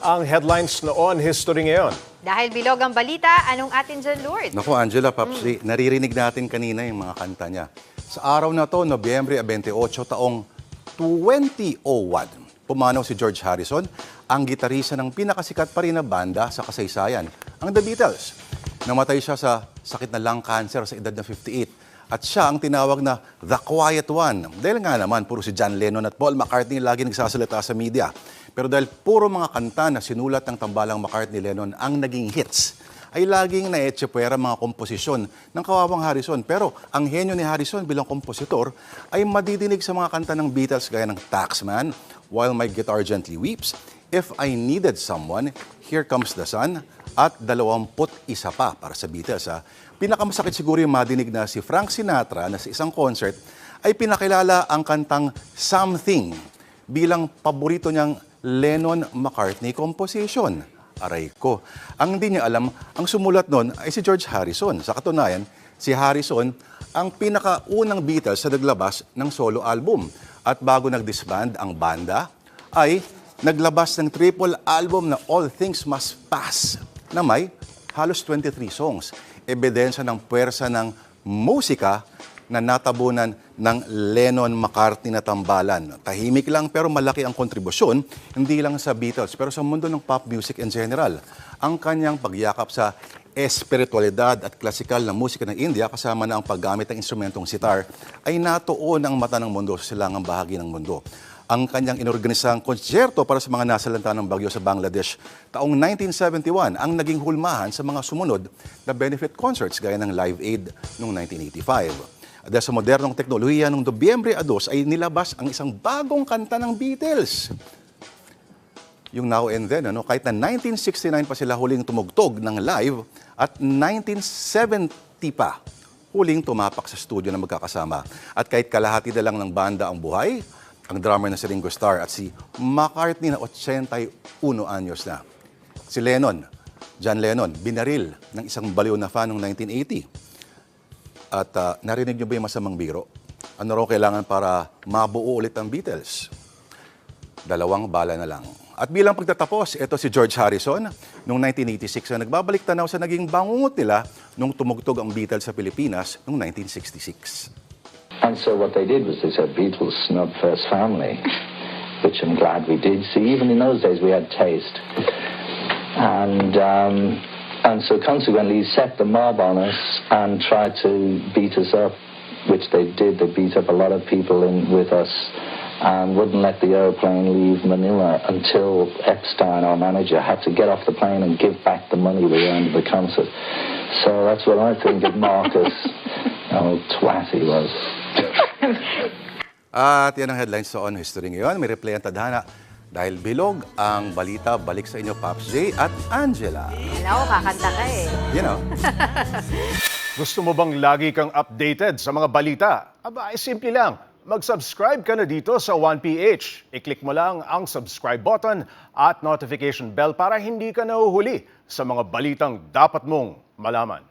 ang headlines noon, history ngayon. Dahil bilog ang balita, anong atin dyan, Lord? Naku, Angela, Paps, Lee, naririnig natin kanina yung mga kanta niya. Sa araw na to, Nobyembre 28, taong 2001, pumanaw si George Harrison, ang gitarista ng pinakasikat pa rin na banda sa kasaysayan, ang The Beatles. Namatay siya sa sakit na lung cancer sa edad na 58. At siya ang tinawag na The Quiet One. Dahil nga naman, puro si John Lennon at Paul McCartney lagi nagsasalita sa media. Pero dahil puro mga kanta na sinulat ng tambalang McCartney-Lennon ang naging hits, ay laging naetsepwera mga komposisyon ng kawawang Harrison. Pero ang henyo ni Harrison bilang kompositor ay madidinig sa mga kanta ng Beatles gaya ng Taxman, While My Guitar Gently Weeps, If I Needed Someone, Here Comes the Sun, at 21 pa para sa Beatles. Ha. Pinakamasakit siguro yung madinig na si Frank Sinatra na sa isang concert ay pinakilala ang kantang Something bilang paborito niyang Lennon-McCartney composition. Aray ko. Ang hindi niya alam, ang sumulat nun ay si George Harrison. Sa katunayan, si Harrison ang pinakaunang Beatles sa naglabas ng solo album. At bago nag-disband ang banda, ay naglabas ng triple album na All Things Must Pass na may halos 23 songs. Ebidensya ng puwersa ng musika na natabunan ng Lennon-McCartney na tambalan. Tahimik lang pero malaki ang kontribusyon, hindi lang sa Beatles, pero sa mundo ng pop music in general. Ang kanyang pagyakap sa espiritualidad at klasikal na musika ng India kasama na ang paggamit ng instrumentong sitar ay natuon ang mata ng mundo sa silangang bahagi ng mundo ang kanyang inorganisang konsyerto para sa mga nasalanta ng bagyo sa Bangladesh taong 1971 ang naging hulmahan sa mga sumunod na benefit concerts gaya ng Live Aid noong 1985. At dahil sa modernong teknolohiya noong Dobyembre 2 ay nilabas ang isang bagong kanta ng Beatles. Yung Now and Then, ano, kahit na 1969 pa sila huling tumugtog ng live at 1970 pa huling tumapak sa studio na magkakasama. At kahit kalahati na lang ng banda ang buhay, ang drummer na si Ringo Starr at si McCartney na 81 anyos na. Si Lennon, John Lennon, binaril ng isang baliw na fan noong 1980. At ah, narinig niyo ba yung masamang biro? Ano raw kailangan para mabuo ulit ang Beatles? Dalawang bala na lang. At bilang pagtatapos, ito si George Harrison noong 1986 na nagbabalik tanaw sa naging bangungot nila nung tumugtog ang Beatles sa Pilipinas noong 1966. And so what they did was they said Beatles snub first family, which I'm glad we did. See, even in those days we had taste, and um, and so consequently he set the mob on us and tried to beat us up, which they did. They beat up a lot of people in with us. And wouldn't let the airplane leave Manila until Epstein, our manager, had to get off the plane and give back the money we earned at the concert. So that's what I think of Marcus. How twat he was. At yan ang headlines sa On History ngayon. May replay ang tadhana. Dahil bilog ang balita, balik sa inyo, Pops J at Angela. Ano, kakanta ka eh. You know, Gusto mo bang lagi kang updated sa mga balita? Aba, ay simple lang. Mag-subscribe ka na dito sa 1PH. I-click mo lang ang subscribe button at notification bell para hindi ka nahuhuli sa mga balitang dapat mong malaman.